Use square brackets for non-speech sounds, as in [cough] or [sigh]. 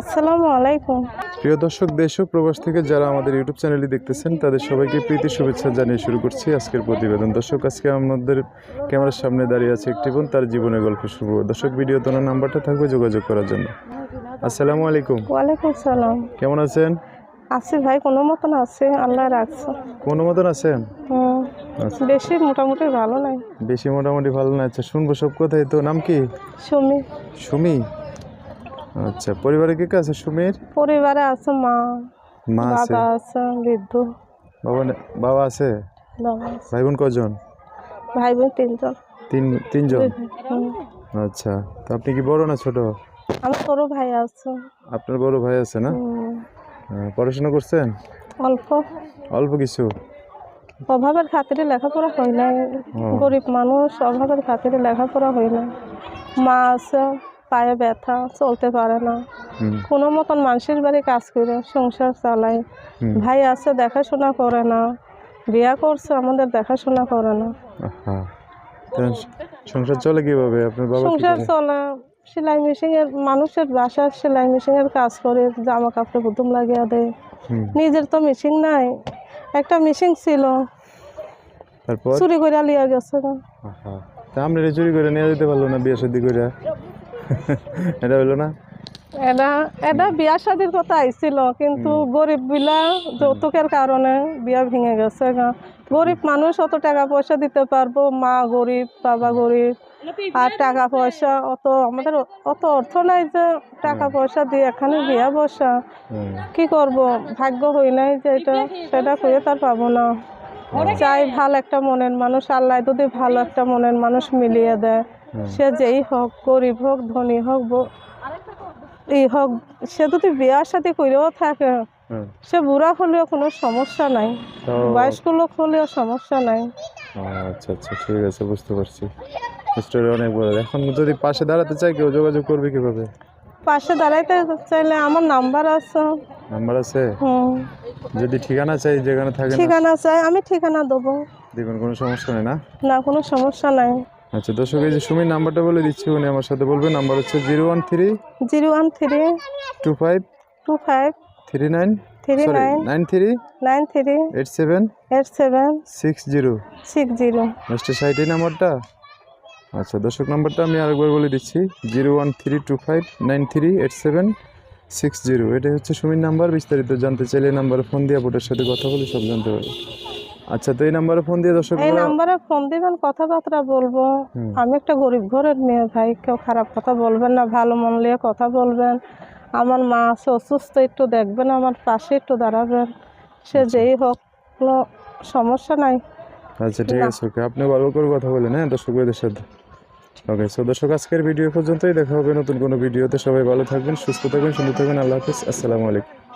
আসসালামু আলাইকুম। প্রিয় দর্শক দেশ ও প্রবাস থেকে যারা আমাদের ইউটিউব চ্যানেলটি দেখতেছেন তাদের সবাইকে প্রীতি শুভেচ্ছা জানিয়ে শুরু করছি আজকের প্রতিবেদন। দর্শক আজকে আমাদের ক্যামেরার সামনে দাঁড়িয়ে আছে একটি বোন তার জীবনের গল্প শুভ দর্শক ভিডিও তোনার নাম্বারটা থাকবে যোগাযোগ করার জন্য। আসসালামু আলাইকুম। ওয়ালাইকুম সালাম। কেমন আছেন? আছি ভাই কোনো মতন আছে আল্লাহ রাখছে। কোনো মতন আছেন? আচ্ছা। বেশি মোটামুটি ভালো নাই। বেশি মোটামুটি ভালো না আচ্ছা শুনব সব কথাই। তো নাম কি? সুমি। সুমি? আচ্ছা পরিবারে কে কে আছে? সুমির? পরিবারে আছে মা মা আছে? বাবা আছে বৃদ্ধ বাবা আছে? বাবা আছে। ভাই বোন কজন? ভাই বোন তিনজন। তিন তিনজন? হুম। আচ্ছা তো আপনি কি বড় না ছোট? আমার বড় ভাই আছে। আপনার বড় ভাই আছে না? হুম। পড়াশোনা করছেন? অল্প। অল্প কিছু? অভাবের খাতিরে লেখাপড়া হয় না গরিব মানুষ অভাবের খাতিরে লেখাপড়া হয় না মা আছে। পায়ে ব্যথা চলতে পারে না। কোনো মতন মানুষের বাড়ি কাজ করে সংসার চালায়। ভাই আছে দেখাশোনা করে না। বিয়া করছে আমাদের দেখাশোনা করে না। সংসার চলে কীভাবে? আপনার বাবা সংসার চলে সেলাই মেশিনের মানুষের বাসার সেলাই মেশিনের কাজ করে জামা কাপড় বুতুম লাগিয়ে দেয়। নিজের তো মেশিন নাই। একটা মেশিন ছিল। তারপর? চুরি করে লিয়ে গেছে। আহা। তা চুরি করে নিয়ে যেতে পারল না বিয়ে শাদি করে [laughs] এটা হলো না? এটা এটা বিয়া শাদির কথা আইছিল কিন্তু গরিব বিলা যৌতুকের কারণে বিয়া ভেঙে গেছে গরিব মানুষ অত টাকা পয়সা দিতে পারব মা গরিব বাবা গরিব আর টাকা পয়সা অত আমাদের অত অর্থ নাই যে টাকা পয়সা দিয়ে এখানে বিয়া বসা। কি করব? ভাগ্য হই নাই যে এটা সেটা করে তার পাবো না। চাই ভালো একটা মনের মানুষ আল্লাহ যদি ভালো একটা মনের মানুষ মিলিয়ে দেয়। সে যেই হোক গরিব হোক ধনী হোক এই হোক সে যদি বিয়ার সাথে করেও থাকে সে বুড়া হলেও কোনো সমস্যা নাই বয়স্ক লোক হলেও সমস্যা নাই। আচ্ছা আচ্ছা ঠিক আছে বুঝতে পারছি। স্টোরি অনেক বড়। এখন যদি পাশে দাঁড়াতে চাই কেউ যোগাযোগ করবে কীভাবে? পাশে দাঁড়াইতে চাইলে আমার নাম্বার আছে। নাম্বার আছে? যদি ঠিকানা চাই যেখানে থাকে ঠিকানা চাই আমি ঠিকানা দেবো। দেখুন কোনো সমস্যা নেই না? না কোনো সমস্যা নাই। আচ্ছা দর্শক এই যে সুমির নাম্বারটা বলে দিচ্ছি উনি আমার সাথে বলবেন। নাম্বার হচ্ছে zero one three zero one three two five two five three nine three nine nine three nine three eight seven eight seven six zero. Six zero. লাস্টে সাইটে নাম্বারটা? আচ্ছা দর্শক নাম্বারটা আমি আরেকবার বলে দিচ্ছি zero one three two five nine three eight seven six zero. এটাই হচ্ছে সুমির নাম্বার। বিস্তারিত জানতে চাইলে এই নাম্বারে ফোন দিয়ে বোটের সাথে কথা বলে সব জানতে পারবে আচ্ছা তো এই নাম্বারে ফোন দিয়ে দর্শক এই নাম্বারে ফোন দিবেন কথাবার্তা বলব। আমি একটা গরিব ঘরের মেয়ে ভাই কেউ খারাপ কথা বলবেন না ভালো মন নিয়ে কথা বলবেন। আমার মা আছে অসুস্থ একটু দেখবেন আমার পাশে একটু দাঁড়াবেন। সে যেই হোক কোনো সমস্যা নাই। আচ্ছা ঠিক আছে ওকে। আপনি ভালো করে কথা বলেন হ্যাঁ দর্শকদের সাথে। ওকে সো দর্শক আজকের ভিডিও পর্যন্তই। দেখা হবে নতুন কোনো ভিডিওতে। সবাই ভালো থাকবেন সুস্থ থাকবেন সুন্দর থাকবেন। আল্লাহ হাফিজ। আসসালামু আলাইকুম।